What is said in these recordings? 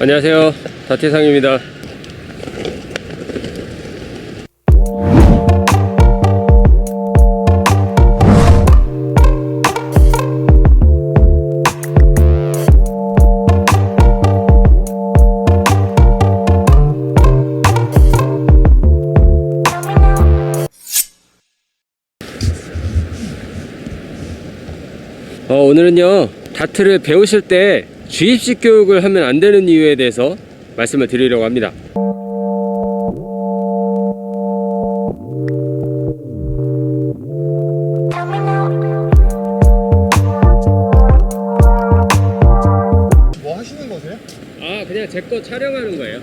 안녕하세요. 다태상입니다. 어, 오늘은요 다트를 배우실 때 주입식 교육을 하면 안 되는 이유에 대해서 말씀을 드리려고 합니다. 뭐 하시는 거세요? 아 그냥 제 거 촬영하는 거예요.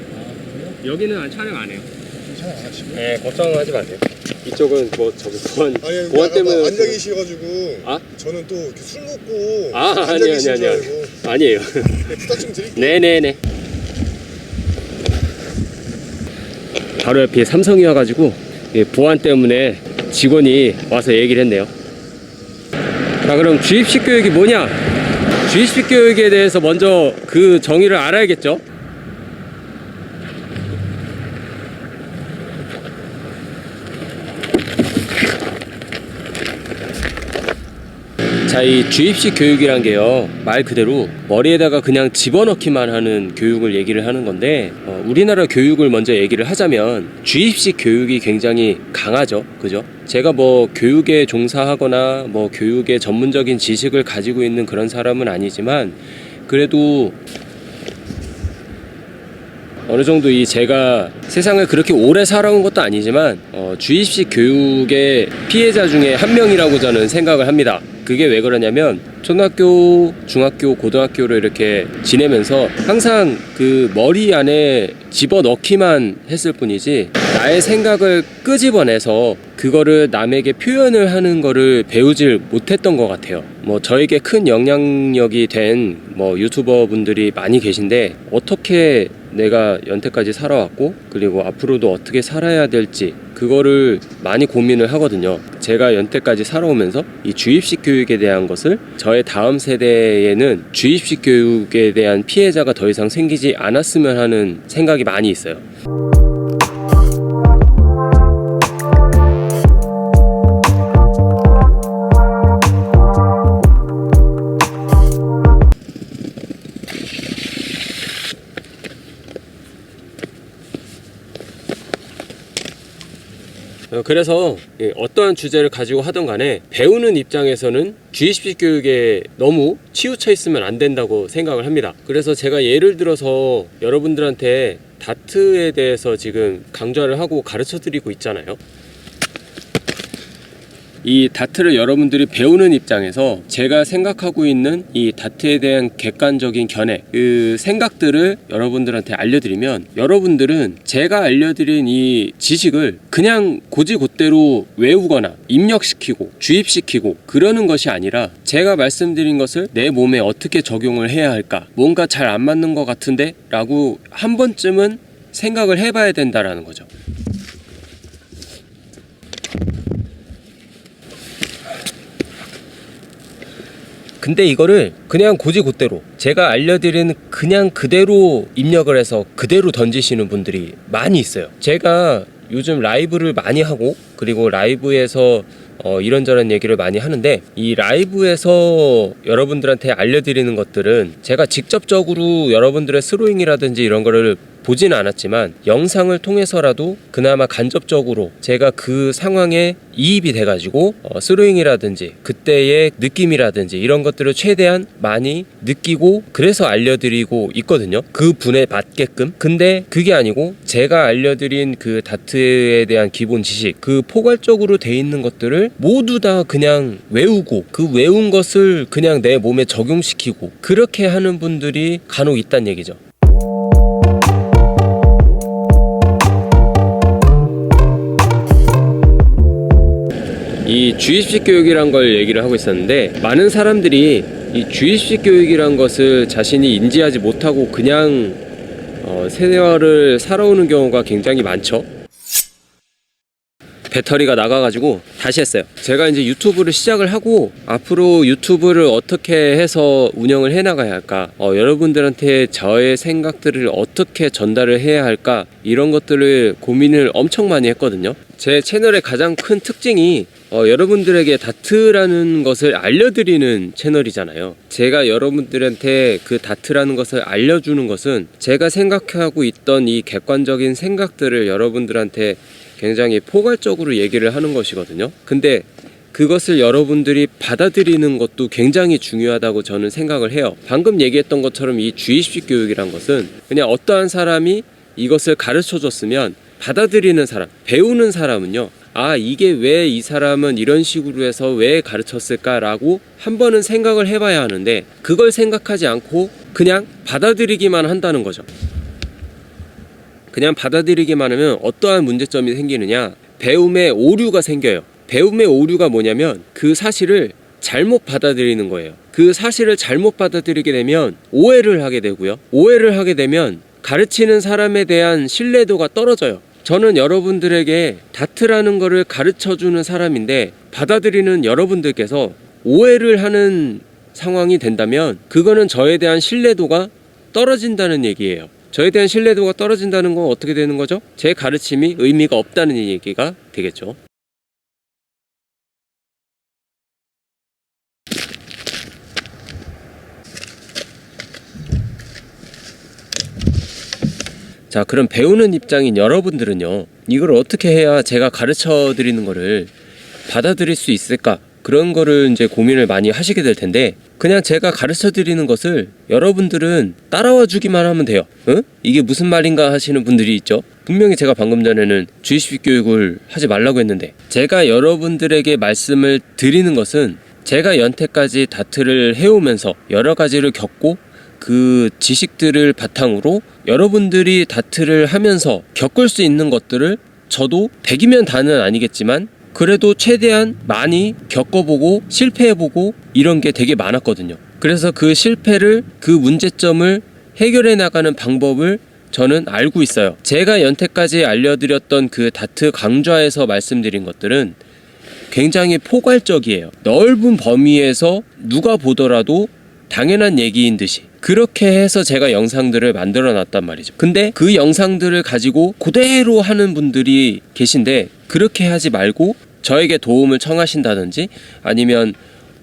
여기는 안 촬영 안 해요. 괜찮아 안 하시고 네 걱정하지 마세요. 이쪽은 뭐 저기 보안 아니 보안 때문에 앉아 계셔가지고 아? 저는 또 이렇게 술 먹고 아, 아니요, 줄 아니요. 알고 아니에요. 부탁 좀 드릴게요 네네네. 바로 옆에 삼성이 와가지고 예, 보안 때문에 직원이 와서 얘기를 했네요. 자 그럼 주입식 교육이 뭐냐? 주입식 교육에 대해서 먼저 그 정의를 알아야겠죠. 자, 이 주입식 교육이란 게요, 말 그대로 머리에다가 그냥 집어넣기만 하는 교육을 얘기를 하는 건데, 어, 우리나라 교육을 먼저 얘기를 하자면, 주입식 교육이 굉장히 강하죠. 그죠? 제가 뭐 교육에 종사하거나 뭐 교육의 전문적인 지식을 가지고 있는 그런 사람은 아니지만, 그래도 어느 정도 이 제가 세상을 그렇게 오래 살아온 것도 아니지만 어, 주입식 교육의 피해자 중에 한 명이라고 저는 생각을 합니다. 그게 왜 그러냐면 초등학교, 중학교, 고등학교를 이렇게 지내면서 항상 그 머리 안에 집어 넣기만 했을 뿐이지 나의 생각을 끄집어내서 그거를 남에게 표현을 하는 거를 배우질 못했던 것 같아요. 뭐 저에게 큰 영향력이 된 뭐 유튜버 분들이 많이 계신데 어떻게 내가 연태까지 살아왔고 그리고 앞으로도 어떻게 살아야 될지 그거를 많이 고민을 하거든요. 제가 연태까지 살아오면서 이 주입식 교육에 대한 것을 저의 다음 세대에는 주입식 교육에 대한 피해자가 더 이상 생기지 않았으면 하는 생각이 많이 있어요. 그래서 예, 어떠한 주제를 가지고 하던 간에 배우는 입장에서는 주입식 교육에 너무 치우쳐 있으면 안 된다고 생각을 합니다. 그래서 제가 예를 들어서 여러분들한테 다트에 대해서 지금 강좌를 하고 가르쳐 드리고 있잖아요. 이 다트를 여러분들이 배우는 입장에서 제가 생각하고 있는 이 다트에 대한 객관적인 견해, 그 생각들을 여러분들한테 알려드리면 여러분들은 제가 알려드린 이 지식을 그냥 고지곧대로 외우거나 입력시키고 주입시키고 그러는 것이 아니라 제가 말씀드린 것을 내 몸에 어떻게 적용을 해야 할까, 뭔가 잘 안 맞는 것 같은데? 라고 한 번쯤은 생각을 해봐야 된다라는 거죠. 근데 이거를 그냥 고지곧대로 제가 알려드린 그냥 그대로 입력을 해서 그대로 던지시는 분들이 많이 있어요. 제가 요즘 라이브를 많이 하고 그리고 라이브에서 어, 이런저런 얘기를 많이 하는데 이 라이브에서 여러분들한테 알려드리는 것들은 제가 직접적으로 여러분들의 스로잉이라든지 이런 거를 보지는 않았지만 영상을 통해서라도 그나마 간접적으로 제가 그 상황에 이입이 돼가지고 어, 스로잉이라든지 그때의 느낌이라든지 이런 것들을 최대한 많이 느끼고 그래서 알려드리고 있거든요. 그 분에 맞게끔. 근데 그게 아니고 제가 알려드린 그 다트에 대한 기본 지식, 그 포괄적으로 돼 있는 것들을 모두 다 그냥 외우고 그 외운 것을 그냥 내 몸에 적용시키고 그렇게 하는 분들이 간혹 있단 얘기죠. 이 주입식 교육이란 걸 얘기를 하고 있었는데 많은 사람들이 이 주입식 교육이란 것을 자신이 인지하지 못하고 그냥 어, 세대화를 살아오는 경우가 굉장히 많죠. 배터리가 나가가지고 다시 했어요. 제가 이제 유튜브를 시작을 하고 앞으로 유튜브를 어떻게 해서 운영을 해나가야 할까? 어, 여러분들한테 저의 생각들을 어떻게 전달을 해야 할까? 이런 것들을 고민을 엄청 많이 했거든요. 제 채널의 가장 큰 특징이 어, 여러분들에게 다트라는 것을 알려드리는 채널이잖아요. 제가 여러분들한테 그 다트라는 것을 알려주는 것은 제가 생각하고 있던 이 객관적인 생각들을 여러분들한테 굉장히 포괄적으로 얘기를 하는 것이거든요. 근데 그것을 여러분들이 받아들이는 것도 굉장히 중요하다고 저는 생각을 해요. 방금 얘기했던 것처럼 이 주입식 교육이란 것은 그냥 어떠한 사람이 이것을 가르쳐 줬으면 받아들이는 사람, 배우는 사람은요. 아, 이게 왜 이 사람은 이런 식으로 해서 왜 가르쳤을까라고 한 번은 생각을 해봐야 하는데 그걸 생각하지 않고 그냥 받아들이기만 한다는 거죠. 그냥 받아들이기만 하면 어떠한 문제점이 생기느냐. 배움에 오류가 생겨요. 배움의 오류가 뭐냐면 그 사실을 잘못 받아들이는 거예요. 그 사실을 잘못 받아들이게 되면 오해를 하게 되고요. 오해를 하게 되면 가르치는 사람에 대한 신뢰도가 떨어져요 저는 여러분들에게 다트라는 거를 가르쳐 주는 사람인데 받아들이는 여러분들께서 오해를 하는 상황이 된다면 그거는 저에 대한 신뢰도가 떨어진다는 얘기예요. 저에 대한 신뢰도가 떨어진다는 건 어떻게 되는 거죠? 제 가르침이 의미가 없다는 얘기가 되겠죠. 자, 그럼 배우는 입장인 여러분들은요, 이걸 어떻게 해야 제가 가르쳐 드리는 거를 받아들일 수 있을까? 그런 거를 이제 고민을 많이 하시게 될 텐데, 그냥 제가 가르쳐 드리는 것을 여러분들은 따라와 주기만 하면 돼요. 응? 이게 무슨 말인가 하시는 분들이 있죠. 분명히 제가 방금 전에는 주의식 교육을 하지 말라고 했는데, 제가 여러분들에게 말씀을 드리는 것은 제가 연태까지 다트를 해오면서 여러 가지를 겪고 그 지식들을 바탕으로 여러분들이 다트를 하면서 겪을 수 있는 것들을 저도 100이면 다는 아니겠지만 그래도 최대한 많이 겪어보고 실패해보고 이런 게 되게 많았거든요. 그래서 그 실패를 그 문제점을 해결해 나가는 방법을 저는 알고 있어요. 제가 연태까지 알려드렸던 그 다트 강좌에서 말씀드린 것들은 굉장히 포괄적이에요. 넓은 범위에서 누가 보더라도 당연한 얘기인 듯이 그렇게 해서 제가 영상들을 만들어 놨단 말이죠. 근데 그 영상들을 가지고 그대로 하는 분들이 계신데 그렇게 하지 말고 저에게 도움을 청하신다든지 아니면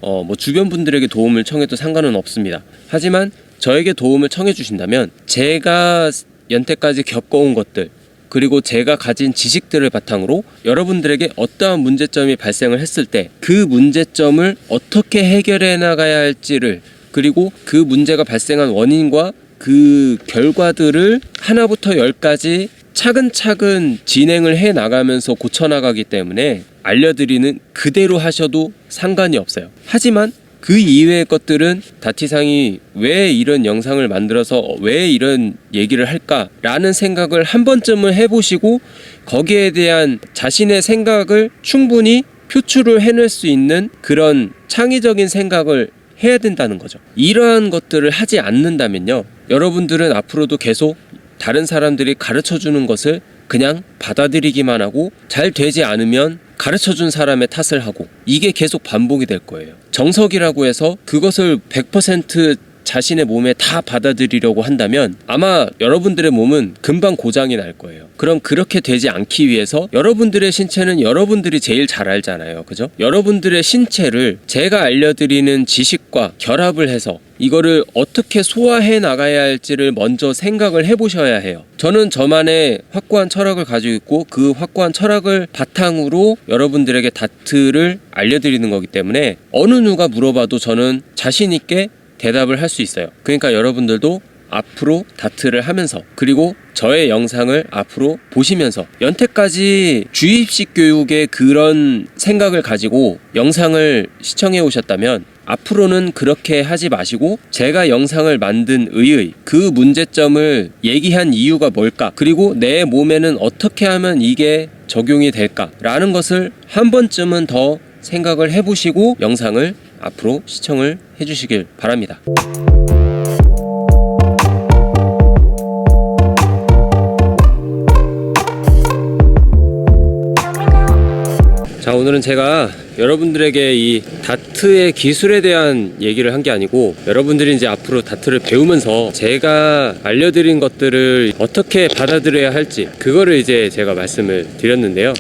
어 뭐 주변 분들에게 도움을 청해도 상관은 없습니다. 하지만 저에게 도움을 청해 주신다면 제가 연태까지 겪어온 것들 그리고 제가 가진 지식들을 바탕으로 여러분들에게 어떠한 문제점이 발생을 했을 때 그 문제점을 어떻게 해결해 나가야 할지를 그리고 그 문제가 발생한 원인과 그 결과들을 하나부터 열까지 차근차근 진행을 해 나가면서 고쳐 나가기 때문에 알려드리는 그대로 하셔도 상관이 없어요. 하지만 그 이외의 것들은 다티상이 왜 이런 영상을 만들어서 왜 이런 얘기를 할까라는 생각을 한 번쯤은 해보시고 거기에 대한 자신의 생각을 충분히 표출을 해낼 수 있는 그런 창의적인 생각을 해야 된다는 거죠. 이러한 것들을 하지 않는다면요. 여러분들은 앞으로도 계속 다른 사람들이 가르쳐 주는 것을 그냥 받아들이기만 하고 잘 되지 않으면 가르쳐 준 사람의 탓을 하고 이게 계속 반복이 될 거예요. 정석이라고 해서 그것을 100% 자신의 몸에 다 받아들이려고 한다면 아마 여러분들의 몸은 금방 고장이 날 거예요. 그럼 그렇게 되지 않기 위해서 여러분들의 신체는 여러분들이 제일 잘 알잖아요. 그죠? 여러분들의 신체를 제가 알려드리는 지식과 결합을 해서 이거를 어떻게 소화해 나가야 할지를 먼저 생각을 해보셔야 해요. 저는 저만의 확고한 철학을 가지고 있고 그 확고한 철학을 바탕으로 여러분들에게 다트를 알려드리는 거기 때문에 어느 누가 물어봐도 저는 자신 있게 대답을 할 수 있어요. 그러니까 여러분들도 앞으로 다트를 하면서 그리고 저의 영상을 앞으로 보시면서 연태까지 주입식 교육의 그런 생각을 가지고 영상을 시청해 오셨다면 앞으로는 그렇게 하지 마시고 제가 영상을 만든 의의 그 문제점을 얘기한 이유가 뭘까 그리고 내 몸에는 어떻게 하면 이게 적용이 될까라는 것을 한 번쯤은 더 생각을 해보시고 영상을 앞으로 시청을 해주시길 바랍니다. 자 오늘은 제가 여러분들에게 이 다트의 기술에 대한 얘기를 한 게 아니고 여러분들이 이제 앞으로 다트를 배우면서 제가 알려드린 것들을 어떻게 받아들여야 할지 그거를 이제 제가 말씀을 드렸는데요.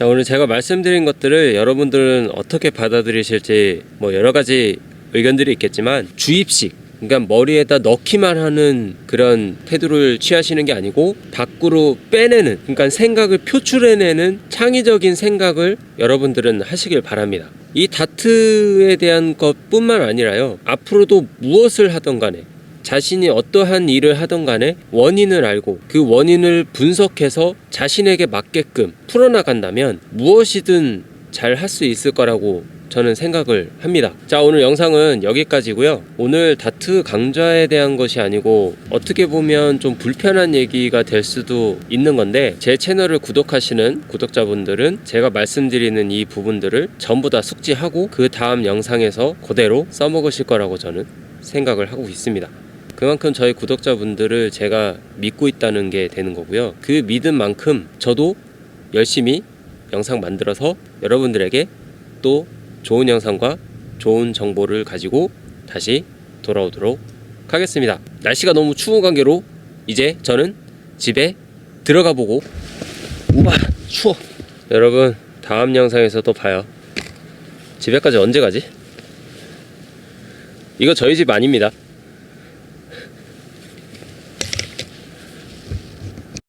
자, 오늘 제가 말씀드린 것들을 여러분들은 어떻게 받아들이실지 뭐 여러 가지 의견들이 있겠지만 주입식 그러니까 머리에다 넣기만 하는 그런 태도를 취하시는 게 아니고 밖으로 빼내는 그러니까 생각을 표출해내는 창의적인 생각을 여러분들은 하시길 바랍니다. 이 다트에 대한 것뿐만 아니라요. 앞으로도 무엇을 하던 간에 자신이 어떠한 일을 하던 간에 원인을 알고 그 원인을 분석해서 자신에게 맞게끔 풀어나간다면 무엇이든 잘 할 수 있을 거라고 저는 생각을 합니다. 자, 오늘 영상은 여기까지고요. 오늘 다트 강좌에 대한 것이 아니고 어떻게 보면 좀 불편한 얘기가 될 수도 있는 건데 제 채널을 구독하시는 구독자분들은 제가 말씀드리는 이 부분들을 전부 다 숙지하고 그 다음 영상에서 그대로 써먹으실 거라고 저는 생각을 하고 있습니다. 그만큼 저희 구독자분들을 제가 믿고 있다는 게 되는 거고요. 그 믿은 만큼 저도 열심히 영상 만들어서 여러분들에게 또 좋은 영상과 좋은 정보를 가지고 다시 돌아오도록 하겠습니다. 날씨가 너무 추운 관계로 이제 저는 집에 들어가 보고 우와 추워. 여러분 다음 영상에서 또 봐요. 집에까지 언제 가지? 이거 저희 집 아닙니다.